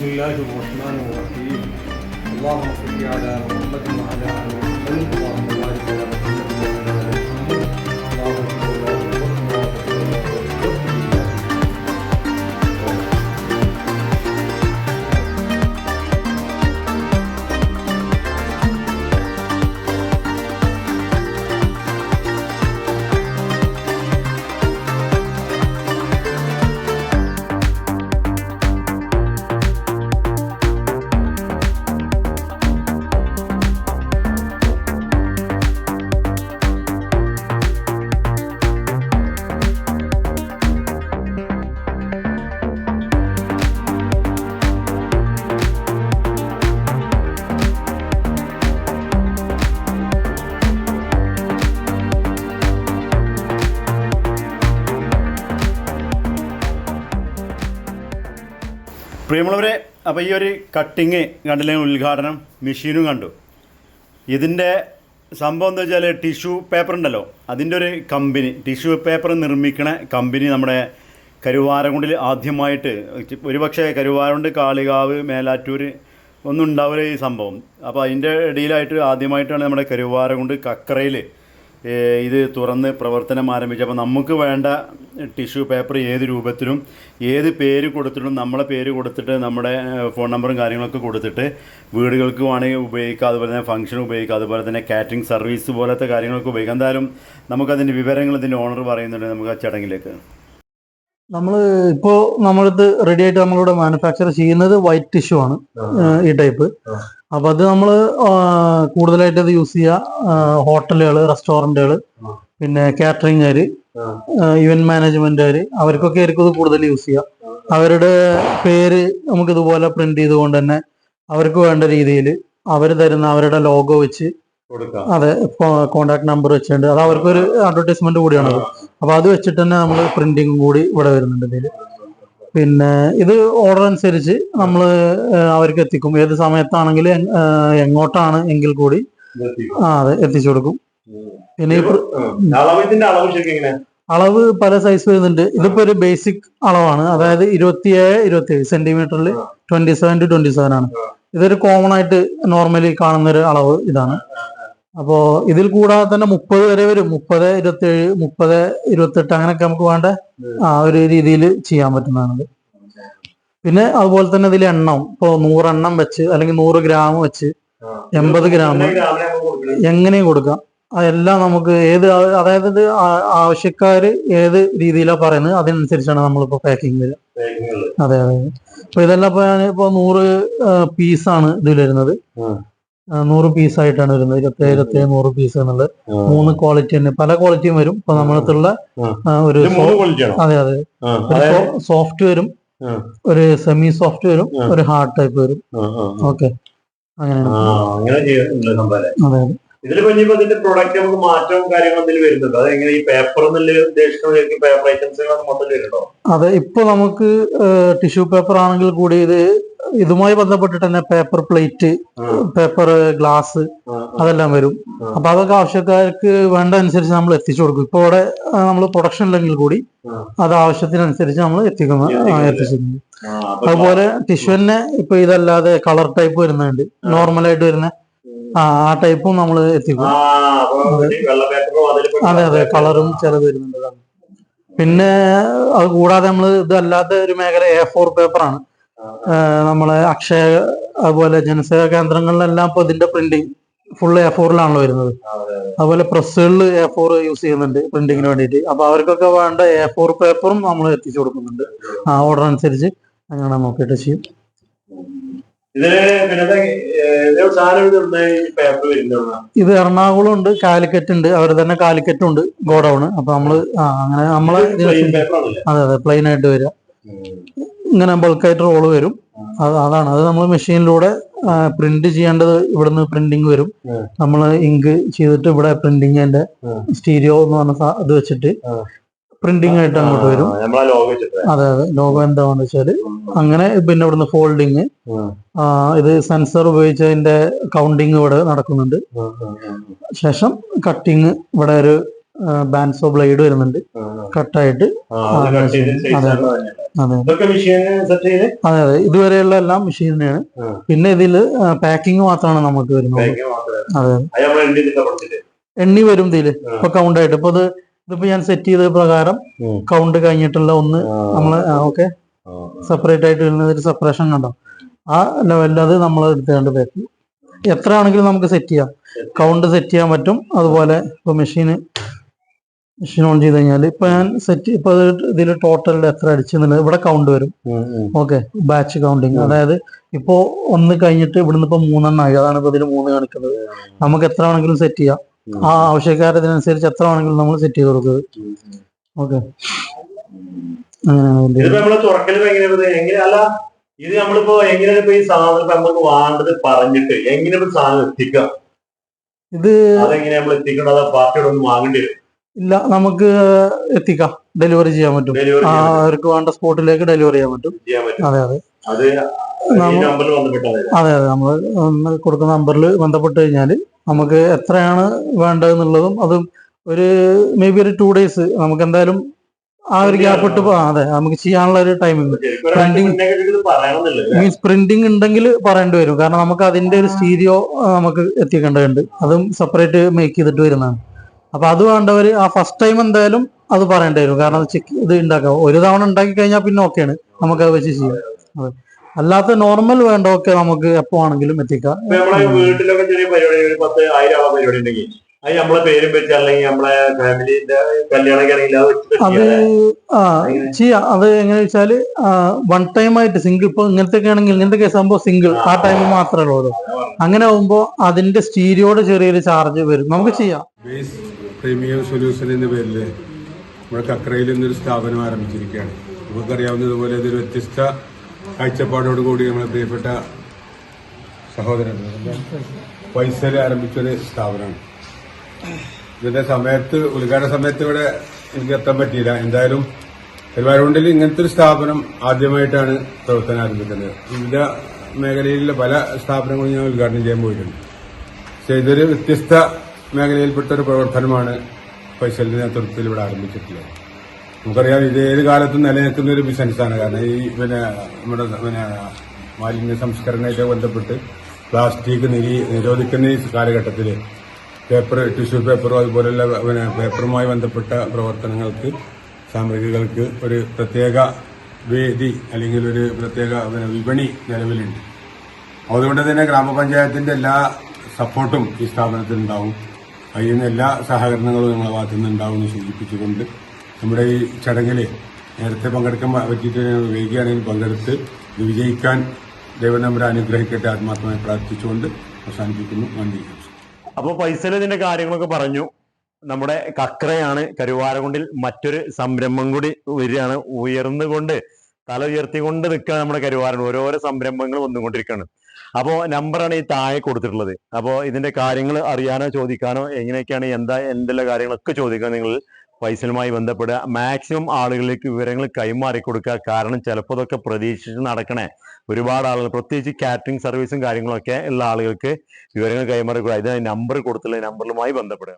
بسم الله الرحمن الرحيم. اللهم صل على محمد وعلى آل محمد اللهم പ്രിയമുള്ളവരെ അപ്പോൾ ഈ ഒരു കട്ടിങ് കണ്ടില്ലെങ്കിൽ ഉദ്ഘാടനം മെഷീനും കണ്ടു. ഇതിന്റെ സംഭവം എന്താ വെച്ചാൽ ടിഷ്യൂ പേപ്പർ ഉണ്ടല്ലോ അതിന്റെ ഒരു കമ്പനി ടിഷ്യൂ പേപ്പർ നിർമ്മിക്കണ കമ്പനി നമ്മുടെ കരുവാരകുണ്ടിൽ ആദ്യമായിട്ട് ഒരുപക്ഷെ കരുവാരകുണ്ട് കാളികാവ് മേലാറ്റൂർ ഒന്നും ഉണ്ടാവില്ല ഈ സംഭവം. അപ്പോൾ അതിന്റെ ഇടയിലായിട്ട് ആദ്യമായിട്ടാണ് നമ്മുടെ കരുവാരകുണ്ട് കക്കറയിൽ ഇത് തുറന്ന് പ്രവർത്തനം ആരംഭിച്ചു അപ്പോൾ നമുക്ക് വേണ്ട ടിഷ്യൂ പേപ്പർ ഏത് രൂപത്തിലും ഏത് പേര് കൊടുത്തിട്ടും നമ്മളെ പേര് കൊടുത്തിട്ട് നമ്മുടെ ഫോൺ നമ്പറും കാര്യങ്ങളൊക്കെ കൊടുത്തിട്ട് വീടുകൾക്ക് വേണമെങ്കിൽ ഉപയോഗിക്കാം. അതുപോലെ തന്നെ ഫംഗ്ഷൻ ഉപയോഗിക്കാം. അതുപോലെ തന്നെ കാറ്ററിംഗ് സർവീസ് പോലത്തെ കാര്യങ്ങളൊക്കെ ഉപയോഗിക്കാം. എന്തായാലും നമുക്കതിന്റെ വിവരങ്ങൾ ഇതിന്റെ ഓണർ പറയുന്നുണ്ട് നമുക്ക് ആ ചടങ്ങിലേക്ക്. നമ്മൾ ഇപ്പോ നമ്മളിത് റെഡി ആയിട്ട് നമ്മളിവിടെ മാനുഫാക്ചർ ചെയ്യുന്നത് വൈറ്റ് ടിഷ്യൂ ആണ് ഈ ടൈപ്പ് അപ്പൊ അത് നമ്മൾ കൂടുതലായിട്ട് അത് യൂസ് ചെയ്യുക ഹോട്ടലുകൾ റെസ്റ്റോറന്റുകൾ പിന്നെ കാറ്ററിംഗുകാര് ഇവന്റ് മാനേജ്മെന്റുകാര് അവർക്കൊക്കെ ആയിരിക്കും ഇത് കൂടുതൽ യൂസ് ചെയ്യുക അവരുടെ പേര് നമുക്ക് ഇതുപോലെ പ്രിന്റ് ചെയ്തുകൊണ്ട് തന്നെ അവർക്ക് വേണ്ട രീതിയിൽ അവർ തരുന്ന അവരുടെ ലോഗോ വെച്ച് അതെ കോണ്ടാക്ട് നമ്പർ വെച്ചിട്ടുണ്ട്. അത് അവർക്കൊരു അഡ്വർടൈസ്മെന്റ് കൂടിയാണത്. അപ്പൊ അത് വെച്ചിട്ട് തന്നെ നമ്മൾ പ്രിന്റിംഗും കൂടി ഇവിടെ വരുന്നുണ്ട് ഇതിൽ പിന്നെ ഇത് ഓർഡർ അനുസരിച്ച് നമ്മൾ അവർക്ക് എത്തിക്കും. ഏത് സമയത്താണെങ്കിൽ എങ്ങോട്ടാണ് എങ്കിൽ കൂടി ആ അതെ എത്തിച്ചു കൊടുക്കും. പിന്നെ അളവ് പല സൈസ് വരുന്നുണ്ട്. ഇതിപ്പോ ഒരു ബേസിക് അളവാണ്. അതായത് ഇരുപത്തിയേഴ് ഇരുപത്തിയേഴ് സെന്റിമീറ്ററിൽ twenty seven to twenty seven ആണ്. ഇതൊരു കോമൺ ആയിട്ട് നോർമലി കാണുന്ന ഒരു അളവ് ഇതാണ്. അപ്പോ ഇതിൽ കൂടാതെ തന്നെ മുപ്പത് വരെ വരും. മുപ്പത് ഇരുപത്തിയേഴ് മുപ്പത് ഇരുപത്തെട്ട് അങ്ങനെയൊക്കെ നമുക്ക് വേണ്ട ആ ഒരു രീതിയിൽ ചെയ്യാൻ പറ്റുന്നതാണ് പിന്നെ അതുപോലെ തന്നെ ഇതിൽ എണ്ണം. ഇപ്പോ നൂറെണ്ണം വെച്ച് അല്ലെങ്കിൽ നൂറ് ഗ്രാം വെച്ച് എൺപത് ഗ്രാം എങ്ങനെയും കൊടുക്കാം. അതെല്ലാം നമുക്ക് ഏത് അതായത് ഇത് ആവശ്യക്കാർ ആവശ്യക്കാര് ഏത് രീതിയിലാണ് പറയുന്നത് അതിനനുസരിച്ചാണ് നമ്മളിപ്പോ പാക്കിംഗ് വരിക. അതെ അതെ. അപ്പൊ ഇതെല്ലാം ഇപ്പൊ ഞാൻ ഇപ്പൊ നൂറ് പീസാണ് ഇതിൽ വരുന്നത്. നൂറ് പീസ് ആയിട്ടാണ് വരുന്നത്. ഇരുപത്തി ഇരുപത്തി നൂറ് പീസ് എന്നുള്ളത് മൂന്ന് ക്വാളിറ്റി തന്നെ. പല ക്വാളിറ്റിയും വരും. ഇപ്പൊ നമ്മളടുത്തുള്ള ഒരു അതെ അതെ. ഒരു സോഫ്റ്റ് വരും. ഒരു സെമി സോഫ്റ്റ് വരും. ഒരു ഹാർഡ് ടൈപ്പ് വരും. ഓക്കെ. അങ്ങനെയാണ്. ഇതിലിപ്പോ ഇനിയിപ്പോ ഇതിന്റെ പ്രൊഡക്റ്റ് നമുക്ക് മാറ്റവും കാര്യങ്ങളും എന്തെങ്കിലും വരുന്നുണ്ട്. അതെങ്ങനെ ഈ പേപ്പർ ഉദ്ദേശിക്കുന്ന പേപ്പർ ഐറ്റംസ് മൊത്തം വരുന്നുണ്ടോ? അതെ ഇപ്പൊ നമുക്ക് ടിഷ്യൂ പേപ്പർ ആണെങ്കിൽ കൂടി ഇത് ഇതുമായി ബന്ധപ്പെട്ടിട്ട് തന്നെ പേപ്പർ പ്ലേറ്റ് പേപ്പർ ഗ്ലാസ് അതെല്ലാം വരും. അപ്പൊ അതൊക്കെ ആവശ്യക്കാർക്ക് വേണ്ട അനുസരിച്ച് നമ്മൾ എത്തിച്ചു കൊടുക്കും. ഇപ്പൊ ഇവിടെ നമ്മൾ പ്രൊഡക്ഷൻ ഇല്ലെങ്കിൽ കൂടി. അത് ആവശ്യത്തിനനുസരിച്ച് നമ്മൾ എത്തിക്കുന്ന എത്തിച്ചിരുന്നു. അതുപോലെ ടിഷ്യൂ തന്നെ ഇപ്പൊ ഇതല്ലാതെ കളർ ടൈപ്പ് വരുന്നുണ്ട്. നോർമലായിട്ട് വരുന്ന ആ ടൈപ്പും നമ്മൾ എത്തിക്കും. അതെ അതെ. കളറും ചിലത് വരുന്നുണ്ട് പിന്നെ അത് കൂടാതെ നമ്മൾ ഇതല്ലാത്ത ഒരു മേഖല എ ഫോർ പേപ്പറാണ് നമ്മളെ അക്ഷയ അതുപോലെ ജനസേവ കേന്ദ്രങ്ങളിലെല്ലാം ഇപ്പൊ ഇതിന്റെ പ്രിന്റിങ് ഫുൾ എ ഫോറിലാണല്ലോ വരുന്നത്. അതുപോലെ പ്രസ്സുകളിൽ എ ഫോർ യൂസ് ചെയ്യുന്നുണ്ട് പ്രിന്റിങ്ങിന് വേണ്ടിയിട്ട്. അപ്പൊ അവർക്കൊക്കെ വേണ്ട എ ഫോർ പേപ്പറും നമ്മൾ എത്തിച്ചു കൊടുക്കുന്നുണ്ട്. ആ ഓർഡർ അനുസരിച്ച് അങ്ങനെ നോക്കിയിട്ട് ചെയ്യും. ഇത്, എറണാകുളം ഉണ്ട് കാലിക്കറ്റ് ഉണ്ട്. അവർ തന്നെ കാലിക്കറ്റും ഉണ്ട് ഗോഡൌൺ അപ്പൊ നമ്മൾ അങ്ങനെ നമ്മളെ അതെ അതെ പ്ലെയിൻ ആയിട്ട് വരിക ഇങ്ങനെ ബൾക്കായിട്ട് റോൾ വരും. അത് അതാണ്. അത് നമ്മൾ മെഷീനിലൂടെ പ്രിന്റ് ചെയ്യേണ്ടത് ഇവിടുന്ന് പ്രിന്റിങ് വരും. നമ്മൾ ഇങ്ക് ചെയ്തിട്ട് ഇവിടെ പ്രിന്റിങ്ങിന്റെ. സ്റ്റീരിയോ എന്ന് പറഞ്ഞ ഇത് വെച്ചിട്ട്. പ്രിന്റിംഗ് ആയിട്ട് അങ്ങോട്ട് വരും. അതെ അതെ. ലോഗോ എന്താണെന്ന് വെച്ചാൽ അങ്ങനെ പിന്നെ ഇവിടുന്ന് ഫോൾഡിങ് ഇത് സെൻസർ ഉപയോഗിച്ച് അതിന്റെ കൗണ്ടിങ് ഇവിടെ നടക്കുന്നുണ്ട്. ശേഷം കട്ടിങ് ഇവിടെ ഒരു ബാൻസോ ബ്ലേഡ് വരുന്നുണ്ട്. കട്ടായിട്ട്. അതെ. അതെ ഇതുവരെയുള്ള എല്ലാം മെഷീൻ തന്നെയാണ്. പിന്നെ ഇതിൽ പാക്കിംഗ് മാത്രമാണ് നമുക്ക് വരുന്നത്. അതെ എണ്ണി വരും ഇതിൽ ഇപ്പൊ കൗണ്ട് ആയിട്ട്. ഇപ്പൊ ഇത് ഇതിപ്പോ ഞാൻ സെറ്റ് ചെയ്ത പ്രകാരം കൗണ്ട് കഴിഞ്ഞിട്ടുള്ള ഒന്ന് നമ്മൾ ഓക്കെ സെപ്പറേറ്റ് ആയിട്ട് വരുന്നത് ഒരു സെപ്പറേഷൻ കണ്ടോ? ആ ലെവലിൽ അത് നമ്മൾ എടുത്തുകൊണ്ട് പാക്ക് എത്ര ആണെങ്കിലും നമുക്ക് സെറ്റ് ചെയ്യാം. കൗണ്ട് സെറ്റ് ചെയ്യാൻ പറ്റും. അതുപോലെ ഇപ്പൊ മെഷീന് മെഷീൻ ഓൺ ചെയ്ത് കഴിഞ്ഞാൽ ഇപ്പൊ ഞാൻ സെറ്റ് ഇപ്പൊ ഇതിൽ ടോട്ടൽ എത്ര അടിച്ചെന്നുള്ളത് ഇവിടെ കൗണ്ട് വരും. ഓക്കെ ബാച്ച് കൗണ്ടിങ് അതായത് ഇപ്പോ ഒന്ന് കഴിഞ്ഞിട്ട് ഇവിടുന്ന് ഇപ്പൊ മൂന്നെണ്ണം ആയി. അതാണ് ഇപ്പൊ ഇതിൽ മൂന്ന് കാണിക്കുന്നത്. നമുക്ക് എത്ര വേണമെങ്കിലും സെറ്റ് ചെയ്യാം. ആ ആവശ്യക്കാരതിനനുസരിച്ച് എത്ര വേണമെങ്കിലും നമ്മൾ സെറ്റ് ചെയ്ത് കൊടുക്കുന്നത് ഓക്കെ ഇത് നമ്മളിപ്പോ എങ്ങനെയാണ് ഇപ്പൊ ഈ സാധനം നമുക്ക് വേണ്ടത് പറഞ്ഞിട്ട് എങ്ങനെ സാധനം എത്തിക്കാം ഇത് അതെങ്ങനെ നമ്മൾ എത്തിക്കേണ്ടത് പാർട്ടിയോടൊന്നും പാർട്ടിയോട് വാങ്ങേണ്ടി വരും. ഇല്ല നമുക്ക് എത്തിക്കാം. ഡെലിവറി ചെയ്യാൻ പറ്റും. അവർക്ക് വേണ്ട സ്പോട്ടിലേക്ക് ഡെലിവറി ചെയ്യാൻ പറ്റും. അതെ അതെ. അത്. അതെ നമ്മൾ കൊടുക്കുന്ന നമ്പറിൽ ബന്ധപ്പെട്ട് കഴിഞ്ഞാൽ നമുക്ക് എത്രയാണ് വേണ്ടതെന്നുള്ളതും അതും ഒരു മേ ബി ഒരു ടു ഡേയ്സ് നമുക്ക് എന്തായാലും ആ ഒരു ഗ്യാപ്പ് ഇട്ട് അതെ. നമുക്ക് ചെയ്യാനുള്ള ഒരു ടൈമിംഗ് പ്രിന്റിങ് മീൻസ് പ്രിന്റിംഗ് ഉണ്ടെങ്കിൽ പറയേണ്ടി വരും. കാരണം നമുക്ക് അതിന്റെ ഒരു സ്റ്റീരിയോ നമുക്ക് എത്തിക്കേണ്ടതുണ്ട്. അതും സെപ്പറേറ്റ് മേക്ക് ചെയ്തിട്ട് വരുന്നതാണ്. അപ്പൊ അത് വേണ്ടവർ ആ ഫസ്റ്റ് ടൈം എന്തായാലും അത് പറയേണ്ടി വരും. കാരണം ചെക്ക് ഇത് ഉണ്ടാക്കാം ഒരു തവണ ഉണ്ടാക്കി കഴിഞ്ഞാൽ പിന്നെ ഓക്കെയാണ് നമുക്ക് അത് വെച്ച് ചെയ്യാം. അതെ. അല്ലാത്ത നോർമൽ വേണ്ടതൊക്കെ നമുക്ക് എപ്പോ ആണെങ്കിലും എത്തിക്കാം. നമ്മളെ വീട്ടിലൊക്കെ ചെറിയ പരിപാടി ഒരു പത്ത് ആയിരം ആളെ പരിപാടി ഉണ്ടെങ്കിൽ അത് നമ്മളെ പേരും വെച്ച് അല്ലെങ്കിൽ നമ്മളെ ഫാമിലിന്റെ കല്യാണമൊക്കെ അത് ആ ചെയ്യാം. അത് എങ്ങനെ വെച്ചാൽ വൺ ടൈം ആയിട്ട് സിംഗിൾ ഇപ്പൊ ഇങ്ങനത്തെ ഒക്കെ ആണെങ്കിൽ ഇങ്ങനത്തെ കേസ് ആകുമ്പോൾ സിംഗിൾ ആ ടൈം മാത്രമേ ഉള്ളൂ. അങ്ങനെ ആകുമ്പോൾ അതിന്റെ സ്റ്റീരിയോടെ ചെറിയൊരു ചാർജ് വരും. നമുക്ക് ചെയ്യാം. പ്രീമിയം സൊല്യൂഷൻ എന്ന പേരിൽ നമ്മുടെ കക്രയിൽ നിന്നൊരു സ്ഥാപനം ആരംഭിച്ചിരിക്കുകയാണ്. നമുക്കറിയാവുന്നതുപോലെ ഇതൊരു വ്യത്യസ്ത കാഴ്ചപ്പാടോട് കൂടി നമ്മളെ പ്രിയപ്പെട്ട സഹോദരൻ പൈസയിൽ ആരംഭിച്ചൊരു സ്ഥാപനമാണ്. ഇതിന്റെ സമയത്ത് ഉദ്ഘാടന സമയത്ത് ഇവിടെ എനിക്ക് എത്താൻ പറ്റിയില്ല. എന്തായാലും പെരുമാറുണ്ടിൽ ഇങ്ങനത്തെ ഒരു സ്ഥാപനം ആദ്യമായിട്ടാണ് പ്രവർത്തനം ആരംഭിക്കുന്നത്. വിവിധ മേഖലയിലുള്ള പല സ്ഥാപനങ്ങളും ഞാൻ ഉദ്ഘാടനം ചെയ്യാൻ പോയിട്ടുണ്ട്. പക്ഷേ ഇതൊരു വ്യത്യസ്ത മേഖലയിൽപ്പെട്ട ഒരു പ്രവർത്തനമാണ് ഫൈസലിന്റെ നേതൃത്വത്തിൽ ഇവിടെ ആരംഭിച്ചിട്ടുള്ളത്. നമുക്കറിയാം ഇത് ഏത് കാലത്തും നിലനിൽക്കുന്ന ഒരു ബിസിനസ്സാണ്. കാരണം ഈ പിന്നെ നമ്മുടെ പിന്നെ മാലിന്യ സംസ്കരണമായിട്ട് ബന്ധപ്പെട്ട് പ്ലാസ്റ്റിക് നിരി നിരോധിക്കുന്ന ഈ കാലഘട്ടത്തിൽ പേപ്പർ ടിഷ്യൂ പേപ്പറും അതുപോലെയുള്ള പിന്നെ പേപ്പറുമായി ബന്ധപ്പെട്ട പ്രവർത്തനങ്ങൾക്ക് സാമഗ്രികൾക്ക് ഒരു പ്രത്യേക വേദി അല്ലെങ്കിൽ ഒരു പ്രത്യേക വിപണി നിലവിലുണ്ട്. അതുകൊണ്ട് തന്നെ ഗ്രാമപഞ്ചായത്തിന്റെ എല്ലാ സപ്പോർട്ടും ഈ സ്ഥാപനത്തിൽ ഉണ്ടാവും അതിൽ നിന്ന് എല്ലാ സഹകരണങ്ങളും ഞങ്ങളെ ഭാഗത്തു നിന്ന് ഉണ്ടാവും സൂചിപ്പിച്ചുകൊണ്ട് നമ്മുടെ ഈ ചടങ്ങിൽ നേരത്തെ പങ്കെടുക്കാൻ പറ്റിയിട്ട് വൈകിയാണെങ്കിൽ പങ്കെടുത്ത് ഇത് വിജയിക്കാൻ ദൈവം നമ്മുടെ അനുഗ്രഹിക്കട്ടെ ആത്മാർത്ഥമായി പ്രാർത്ഥിച്ചുകൊണ്ട് അവസാനിപ്പിക്കുന്നു. നന്ദി. അപ്പോൾ പൈസയിൽ കാര്യങ്ങളൊക്കെ പറഞ്ഞു. നമ്മുടെ കക്രയാണ് കരുവാരകുണ്ടിൽ മറ്റൊരു സംരംഭം കൂടി വരികയാണ്. ഉയർന്നുകൊണ്ട് തല ഉയർത്തിക്കൊണ്ട് നിൽക്കുകയാണ് നമ്മുടെ കരുവാരൻ ഓരോരോ സംരംഭങ്ങൾ വന്നുകൊണ്ടിരിക്കുകയാണ്. അപ്പോൾ നമ്പറാണ് ഈ താഴെ കൊടുത്തിട്ടുള്ളത്. അപ്പോ ഇതിന്റെ കാര്യങ്ങൾ അറിയാനോ ചോദിക്കാനോ എങ്ങനെയൊക്കെയാണ് എന്താ എന്തെല്ലാം കാര്യങ്ങളൊക്കെ ചോദിക്കാൻ നിങ്ങൾ ഫൈസലുമായി ബന്ധപ്പെടുക. മാക്സിമം ആളുകളിലേക്ക് വിവരങ്ങൾ കൈമാറി കൊടുക്കുക കാരണം ചിലപ്പോൾ ഇതൊക്കെ പ്രതീക്ഷിച്ച് നടക്കണേ. ഒരുപാട് ആളുകൾ പ്രത്യേകിച്ച് കാറ്ററിംഗ് സർവീസും കാര്യങ്ങളൊക്കെ ഉള്ള ആളുകൾക്ക് വിവരങ്ങൾ കൈമാറി കൊടുക്കുക ഇതിനായി നമ്പർ കൊടുത്തുള്ള നമ്പറുമായി ബന്ധപ്പെടുക.